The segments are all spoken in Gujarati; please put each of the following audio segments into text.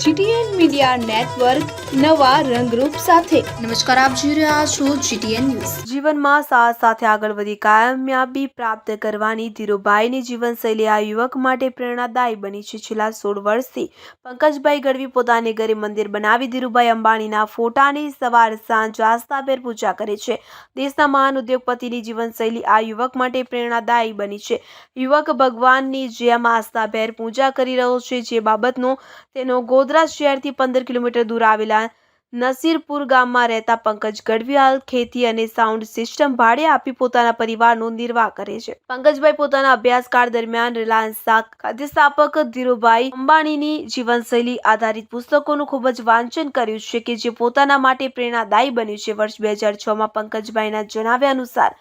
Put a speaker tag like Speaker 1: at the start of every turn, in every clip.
Speaker 1: જીટીએન મીડિયા નેટવર્ક નવા રંગરૂપ સાથે.
Speaker 2: નમસ્કાર આપ જોઈ રહ્યા છો જીટીએન ન્યૂઝ.
Speaker 3: જીવનમાં સાથ સાથે આગળ વધી કામયાબી પ્રાપ્ત કરવાની ધીરુભાઈની જીવનશૈલી આ યુવક માટે પ્રેરણાદાયી બની છે. છેલ્લા સોળ વર્ષથી પંકજભાઈ ગઢવી પોતાને ઘરે મંદિર બનાવી ધીરુભાઈ અંબાણીના ફોટાની સવાર સાંજ આસ્થાભેર પૂજા કરે છે. દેશના મહાન ઉદ્યોગપતિની જીવનશૈલી આ યુવક માટે પ્રેરણાદાયી બની છે. યુવક ભગવાનની જેમ આસ્થાભેર પૂજા કરી રહ્યો છે. જે બાબતનો તેનો ગોધરા શહેરથી પંદર કિલોમીટર દૂર આવેલા નસીરપુર ગામમાં રહેતા પંકજ ગઢવી ખેતી અને સાઉન્ડ સિસ્ટમ ભાડે આપી પોતાના પરિવારનો નિર્વાહ કરે છે. પંકજભાઈ પોતાના અભ્યાસકાળ દરમિયાન રિલાયન્સ ખાદ્ય સ્થાપક ધીરુભાઈ અંબાણીની જીવનશૈલી આધારિત પુસ્તકોનું ખૂબ જ વાંચન કર્યું છે કે જે પોતાના માટે પ્રેરણાદાયી બન્યું છે. વર્ષ બે હજાર છમાં પંકજભાઈના જણાવ્યા અનુસાર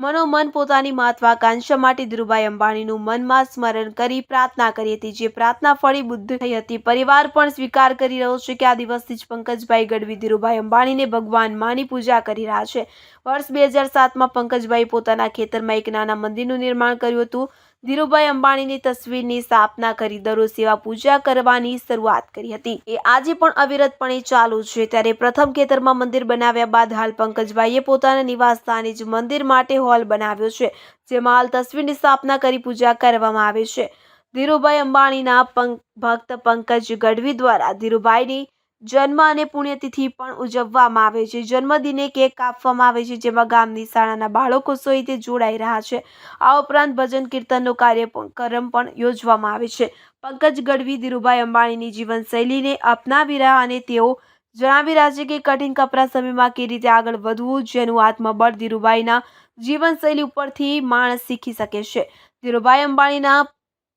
Speaker 3: મનોમન પોતાની મહત્વાકાંક્ષા માટે ધીરુભાઈ અંબાણીનું મનમાં સ્મરણ કરી પ્રાર્થના કરી હતી. જે પ્રાર્થના ફળી બુદ્ધ થઈ હતી. પરિવાર પણ સ્વીકાર કરી રહ્યો છે કે આ દિવસથી જ પંકજભાઈ ગઢવી ધીરુભાઈ અંબાણીને ભગવાન માની પૂજા કરી રહ્યા છે. વર્ષ બે હજાર સાતમાં પંકજભાઈ પોતાના ખેતરમાં એક નાના મંદિરનું નિર્માણ કર્યું હતું. ધીરુભાઈ અંબાણીની તસવીરની સ્થાપના કરી દરરોજ સેવા પૂજા કરવાની શરૂઆત કરી હતી. એ આજે પણ અવિરતપણે ચાલુ છે. ત્યારે પ્રથમ ખેતરમાં મંદિર બનાવ્યા બાદ હાલ પંકજભાઈએ પોતાના નિવાસ સ્થાને જ મંદિર માટે હોલ બનાવ્યો છે, જેમાં હાલ તસવીરની સ્થાપના કરી પૂજા કરવામાં આવે છે. ધીરુભાઈ અંબાણીના પંક- ભક્ત પંકજ ગઢવી દ્વારા ધીરુભાઈની જન્મ અને પુણ્યતિથિ પણ ઉજવવામાં આવે છે. જન્મદિને કેક કાપવામાં આવે છે, જેમાં ગામની શાળાના બાળકો સહિત જોડાઈ રહ્યા છે. આ ઉપરાંત ભજન કીર્તનનો કાર્યક્રમ પણ યોજવામાં આવે છે. પંકજ ગઢવી, ધીરુભાઈ અંબાણીની જીવનશૈલીને અપનાવી રહ્યા અને તેઓ જણાવી રહ્યા છે કે કઠિન કપરા સમયમાં કેવી રીતે આગળ વધવું, જેનું આત્મબળ ધીરુભાઈના જીવનશૈલી ઉપરથી માણસ શીખી શકે છે. ધીરુભાઈ અંબાણીના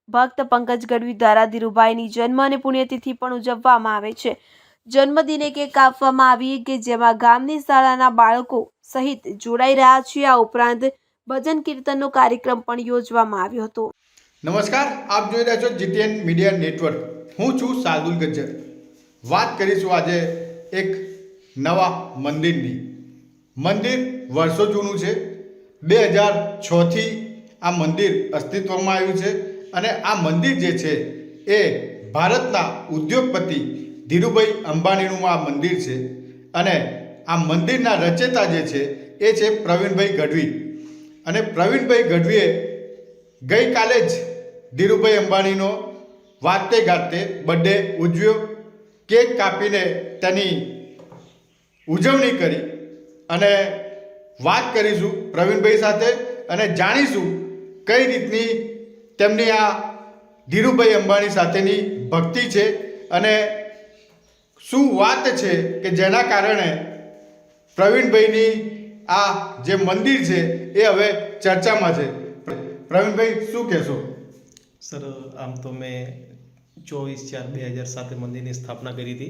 Speaker 3: ભક્ત પંકજ ગઢવી દ્વારા ધીરુભાઈની જન્મ અને પુણ્યતિથિ પણ ઉજવવામાં આવે છે. જન્મદિને કેક કાપવામાં આવી કે જેમાં ગામની શાળાના બાળકો સહિત જોડાઈ રહ્યા છે. આ ઉપરાંત ભજન કીર્તનનો કાર્યક્રમ પણ યોજવામાં આવ્યો હતો.
Speaker 4: નમસ્કાર, આપ જોઈ રહ્યા છો જીટીએન મીડિયા નેટવર્ક. હું છું સાદુલ ગજ્જર. વાત કરીશું આજે એક નવા મંદિરની. મંદિર વર્ષો જૂનું છે. બે હજાર છથી આ મંદિર અસ્તિત્વમાં આવ્યું છે અને આ મંદિર જે છે એ ભારતના ઉદ્યોગપતિ ધીરુભાઈ અંબાણીનું આ મંદિર છે અને આ મંદિરના રચેતા જે છે એ છે પ્રવીણભાઈ ગઢવી. અને પ્રવીણભાઈ ગઢવીએ ગઈકાલે જ ધીરુભાઈ અંબાણીનો વાતે ગાતે બર્થડે ઉજવ્યો. કેક કાપીને તેની ઉજવણી કરી અને વાત કરીશું પ્રવીણભાઈ સાથે અને જાણીશું કઈ રીતની તેમની આ ધીરુભાઈ અંબાણી સાથેની ભક્તિ છે અને શું વાત છે કે જેના કારણે પ્રવીણભાઈની આ જે મંદિર છે એ હવે ચર્ચામાં છે? પ્રવીણભાઈ, શું કહેશો?
Speaker 5: સર, આમ તો મેં ચોવીસ ચાર બે હજાર સાતે મંદિરની સ્થાપના કરી હતી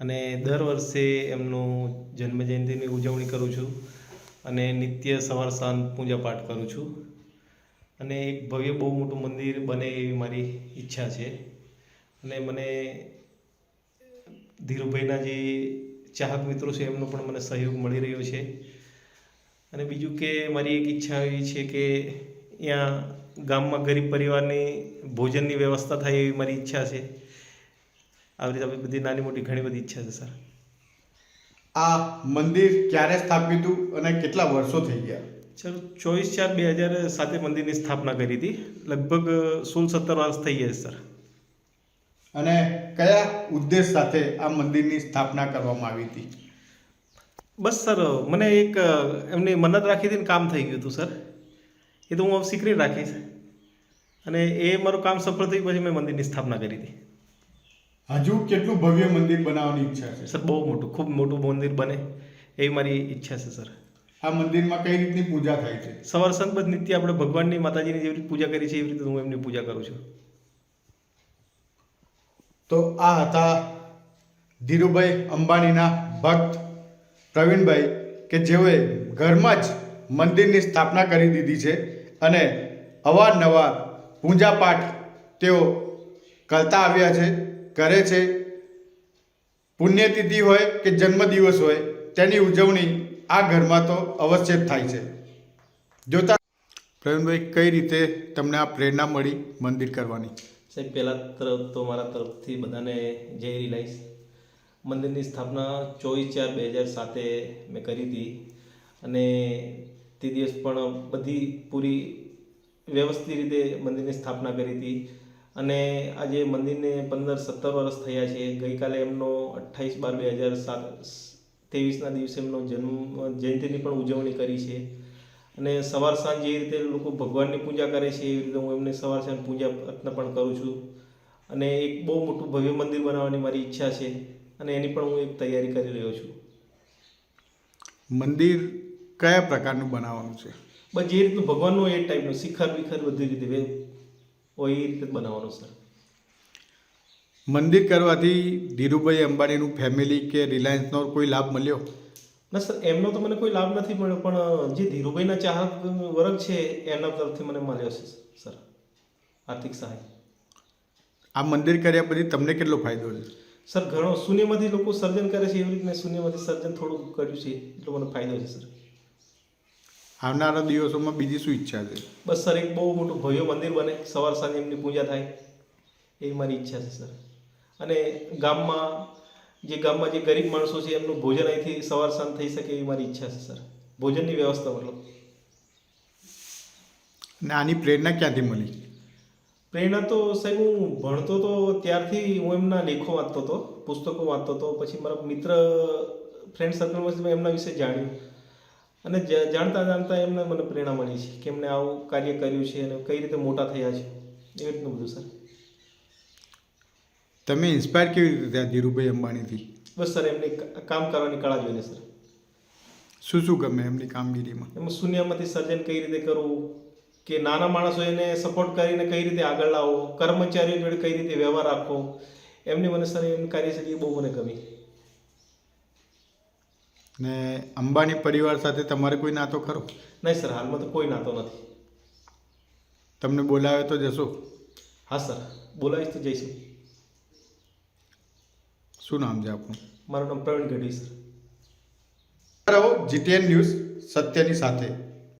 Speaker 5: અને દર વર્ષે એમનું જન્મજયંતિની ઉજવણી કરું છું અને નિત્ય સવાર સાંજ પૂજાપાઠ કરું છું. અને એક ભવ્ય બહુ મોટું મંદિર બને એવી મારી ઈચ્છા છે અને મને ધીરુભાઈના જે ચાહક મિત્રો છે એમનો પણ મને સહયોગ મળી રહ્યો છે. અને બીજું કે મારી એક ઈચ્છા એવી છે કે અહીંયા ગામમાં ગરીબ પરિવારની ભોજનની વ્યવસ્થા થાય એવી મારી ઈચ્છા છે. આવી રીતે આપણી બધી નાની મોટી ઘણી બધી ઈચ્છા છે સર.
Speaker 4: આ મંદિર ક્યારે સ્થાપ્યું હતું અને કેટલા વર્ષો થઈ ગયા?
Speaker 5: સર ચોવીસ ચાર બે હજાર સાતે મંદિરની સ્થાપના કરી હતી. લગભગ સોળ સત્તર વર્ષ થઈ ગયા છે સર.
Speaker 4: અને કયા ઉદ્દેશ સાથે આ મંદિરની સ્થાપના કરવામાં આવી હતી?
Speaker 5: બસ સર મને એક એમની મન્નત રાખી હતી ને કામ થઈ ગયું હતું સર. એ તો હું હવે સિક્રેટ રાખીશ. અને એ મારું કામ સફળ થયું પછી મેં મંદિરની સ્થાપના કરી હતી.
Speaker 4: હજુ કેટલું ભવ્ય મંદિર બનાવવાની ઈચ્છા છે?
Speaker 5: સર બહુ મોટું ખૂબ મોટું મંદિર બને એવી મારી ઈચ્છા છે સર.
Speaker 4: આ મંદિરમાં કઈ રીતની પૂજા થાય છે?
Speaker 5: સવાર બસ નિત્ય આપણે ભગવાનની માતાજીની જેવી રીતે પૂજા કરી છે એવી રીતે હું એમની પૂજા કરું છું.
Speaker 4: તો આ હતા ધીરુભાઈ અંબાણીના ભક્ત પ્રવીણભાઈ કે જેઓએ ઘરમાં જ મંદિરની સ્થાપના કરી દીધી છે અને અવારનવાર પૂજાપાઠ તેઓ કરતા આવ્યા છે, કરે છે. પુણ્યતિથિ હોય કે જન્મદિવસ હોય તેની ઉજવણી આ ઘરમાં તો અવશ્ય જ થાય છે. જોતા પ્રવીણભાઈ, કઈ રીતે તમને આ પ્રેરણા મળી મંદિર કરવાની?
Speaker 5: સાહેબ, પહેલાં તરફ તો મારા તરફથી બધાને જય રિલાઇઝ મંદિરની સ્થાપના ચોવીસ ચાર બે હજાર સાતે મેં કરી હતી. અને તે દિવસ પણ બધી પૂરી વ્યવસ્થિત રીતે મંદિરની સ્થાપના કરી હતી. અને આજે મંદિરને પંદર સત્તર વર્ષ થયા છે. ગઈકાલે એમનો અઠ્ઠાવીસ બાર બે હજાર સાત, ત્રેવીસના દિવસે એમનો જન્મ, જયંતિની પણ ઉજવણી કરી છે. અને સવાર સાંજ જે રીતે લોકો ભગવાનની પૂજા કરે છે એવી રીતે હું એમને સવાર સાંજ પૂજા અર્ચના પણ કરું છું. અને એક બહુ મોટું ભવ્ય મંદિર બનાવવાની મારી ઈચ્છા છે અને એની પણ હું એક તૈયારી કરી રહ્યો છું.
Speaker 4: મંદિર કયા પ્રકારનું બનાવવાનું છે?
Speaker 5: બસ જે રીતનું ભગવાનનું એ ટાઈપનું શિખર વિખર બધી રીતે હોય એ રીતે બનાવવાનું સર
Speaker 4: મંદિર કરવાથી ધીરુભાઈ અંબાણીનું ફેમિલી કે રિલાયન્સનો કોઈ લાભ મળ્યો?
Speaker 5: ના સર એમનો તો મને કોઈ લાભ નથી મળ્યો પણ જે ધીરુભાઈના ચાહક વર્ગ છે એના તરફથી મને મળ્યો છે સર આર્થિક સહાય.
Speaker 4: આ મંદિર કર્યા પછી તમને કેટલો ફાયદો છે?
Speaker 5: સર ઘણો. શૂન્યમાંથી લોકો સર્જન કરે છે એવી રીતે શૂન્યમાંથી સર્જન થોડું કર્યું છે એટલો મને ફાયદો છે સર.
Speaker 4: આવનારા દિવસોમાં બીજી શું ઈચ્છા છે?
Speaker 5: બસ સર એક બહુ મોટું ભવ્ય મંદિર બને સવાર સાંજે એમની પૂજા થાય એવી મારી ઈચ્છા છે સર. અને ગામમાં જે ગામમાં જે ગરીબ માણસો છે એમનું ભોજન અહીંથી સવાર સાંજ થઈ શકે એવી મારી ઈચ્છા છે સર. ભોજનની વ્યવસ્થા મતલબ.
Speaker 4: આની પ્રેરણા ક્યાંથી મળી?
Speaker 5: પ્રેરણા તો સાહેબ હું ભણતો તો ત્યારથી હું એમના લેખો વાંચતો હતો પુસ્તકો વાંચતો હતો પછી મારા મિત્ર ફ્રેન્ડ સર્કલમાંથી મેં એમના વિશે જાણ્યું. અને જાણતા જાણતા એમને મને પ્રેરણા મળી છે કે એમણે આવું કાર્ય કર્યું છે અને કઈ રીતે મોટા થયા છે એવી રીતનું બધું સર.
Speaker 4: તમે ઇન્સ્પાયર કેવી રીતે થયા ધીરુભાઈ અંબાણીથી?
Speaker 5: બસ સર એમની કામ કરવાની કળા જોઈને સર.
Speaker 4: શું શું ગમે એમની કામગીરીમાં?
Speaker 5: એમાં શૂન્યમાંથી સર્જન કઈ રીતે કરવું? કે નાના માણસો એને સપોર્ટ કરીને કઈ રીતે આગળ લાવવો? કર્મચારીઓ જોડે કઈ રીતે વ્યવહાર રાખવો? એમની મને સર એમની કાર્યશૈલી બહુ મને ગમી.
Speaker 4: ને અંબાણી પરિવાર સાથે તમારે કોઈ નાતો ખરો?
Speaker 5: નહીં સર હાલમાં તો કોઈ નાતો નથી.
Speaker 4: તમને બોલાવે તો જશો?
Speaker 5: હા સર બોલાવીશ તો જઈશું.
Speaker 4: શું નામ છે આપણું
Speaker 5: મારું નામ Pravin Gadhvi sir.
Speaker 4: GTN news સત્યની સાથે.